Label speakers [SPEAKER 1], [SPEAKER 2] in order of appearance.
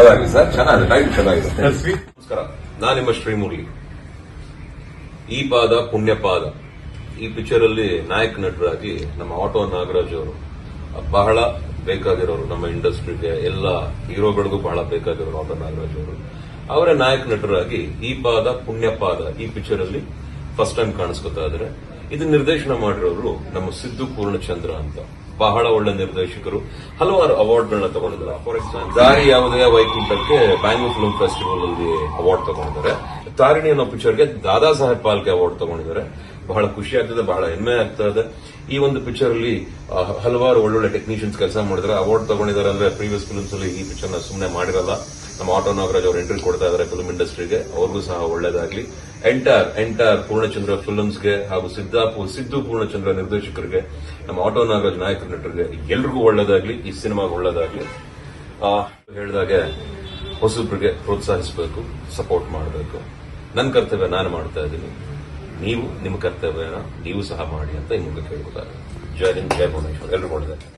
[SPEAKER 1] ಚೆನ್ನಾಗಿದೆ. ಟೈಮ್ ಚೆನ್ನಾಗಿದೆ.
[SPEAKER 2] ನಮಸ್ಕಾರ. ನಾನು ನಿಮ್ಮ ಶ್ರೀಮುರಳಿ ಈ ಪಾದ ಪುಣ್ಯ ಪಾದ. ಈ ಪಿಕ್ಚರ್ ಅಲ್ಲಿ ನಾಯಕ್ ನಟರಾಗಿ ನಮ್ಮ ಆಟೋ ನಾಗರಾಜ್ ಅವರು ಬಹಳ ಬೇಕಾಗಿರೋರು ನಮ್ಮ ಇಂಡಸ್ಟ್ರಿಗೆ ಎಲ್ಲ ಹೀರೋಗಳಿಗೂ ಬಹಳ ಬೇಕಾಗಿರೋರು ಆಟೋ ನಾಗರಾಜ್ ಅವರು. ಅವರೇ ನಾಯಕ ನಟರಾಗಿ ಈ ಪಾದ ಪುಣ್ಯ ಪಾದ ಈ ಪಿಕ್ಚರ್ ಅಲ್ಲಿ ಫಸ್ಟ್ ಟೈಮ್ ಕಾಣಿಸ್ಕೊತಾ ಇದ್ರೆ ಇದು ನಿರ್ದೇಶನ ಮಾಡಿರೋರು ನಮ್ಮ ಸಿದ್ದು ಪೂರ್ಣಚಂದ್ರ ಅಂತ. ಬಹಳ ಒಳ್ಳೆ ನಿರ್ದೇಶಕರು. ಹಲವಾರು ಅವಾರ್ಡ್ಗಳನ್ನ ತಗೊಂಡಿದ್ದಾರೆ. ಫಾರ್ ಎಕ್ಸಾಂಪಲ್ ದಾರಿ ಯಾವುದೇ ವೈಕುಂಠಕ್ಕೆ ಬ್ಯಾಂಗ್ಲೂರ್ ಫಿಲ್ಮ್ ಫೆಸ್ಟಿವಲ್ ಅಲ್ಲಿ ಅವಾರ್ಡ್ ತಗೊಂಡಿದ್ದಾರೆ. ತಾರಿಣಿ ಅನ್ನೋ ಪಿಕ್ಚರ್ಗೆ ದಾದಾ ಸಾಹೇಬ್ ಪಾಲ್ಕೆ ಅವಾರ್ಡ್ ತಗೊಂಡಿದ್ದಾರೆ. ಬಹಳ ಖುಷಿ ಆಗ್ತದೆ, ಬಹಳ ಹೆಮ್ಮೆ ಆಗ್ತಾ ಇದೆ. ಈ ಒಂದು ಪಿಕ್ಚರ್ ಅಲ್ಲಿ ಹಲವಾರು ಒಳ್ಳೊಳ್ಳೆ ಟೆಕ್ನಿಷಿಯನ್ಸ್ ಕೆಲಸ ಮಾಡಿದ್ದಾರೆ. ಅವಾರ್ಡ್ ತಗೊಂಡಿದ್ದಾರೆ ಅಂದ್ರೆ ಪ್ರೀವಿಯಸ್ ಫಿಲ್ಮ್ಸ್ ಅಲ್ಲಿ ಈ ಪಿಕ್ಚರ್ನ ಸುಮ್ಮನೆ ಮಾಡಿರಲ್ಲ. ನಮ್ಮ ಆಟೋ ನಾಗರಾಜ್ ಅವರು ಎಂಟ್ರಿ ಕೊಡ್ತಾ ಇದ್ದಾರೆ ಫಿಲ್ಮ್ ಇಂಡಸ್ಟ್ರಿಗೆ ಅವ್ರಿಗೂ ಸಹ ಒಳ್ಳೇದಾಗ್ಲಿ. ಎಂಟರ್ ಎಂಟರ್ ಪೂರ್ಣಚಂದ್ರ ಫಿಲ್ಮ್ಸ್ಗೆ ಹಾಗೂ ಸಿದ್ದಾಪುರ್ ಸಿದ್ದು ಪೂರ್ಣಚಂದ್ರ ನಿರ್ದೇಶಕರಿಗೆ, ನಮ್ಮ ಆಟೋ ನಾಗರಾಜ್ ನಾಯಕ ನಟರಿಗೆ ಎಲ್ರಿಗೂ ಒಳ್ಳೇದಾಗ್ಲಿ, ಈ ಸಿನಿಮಾಗೆ ಒಳ್ಳೇದಾಗ್ಲಿ. ಹೇಳಿದಾಗೆ ಹೊಸಬ್ರಿಗೆ ಪ್ರೋತ್ಸಾಹಿಸಬೇಕು ಸಪೋರ್ಟ್ ಮಾಡಬೇಕು. ನನ್ನ ಕರ್ತವ್ಯ ನಾನು ಮಾಡ್ತಾ ಇದ್ದೀನಿ. ನೀವು ನಿಮ್ಮ ಕರ್ತವ್ಯನ ನೀವು ಸಹ ಮಾಡಿ ಅಂತ ಈ ಮೂಲಕ ಜಯ ಹಿಂದ್, ಜೈ ಭುವನೇಶ್ವರ್. ಎಲ್ಲರೂ ಒಳ್ಳೆದಾಗ್ಲಿ.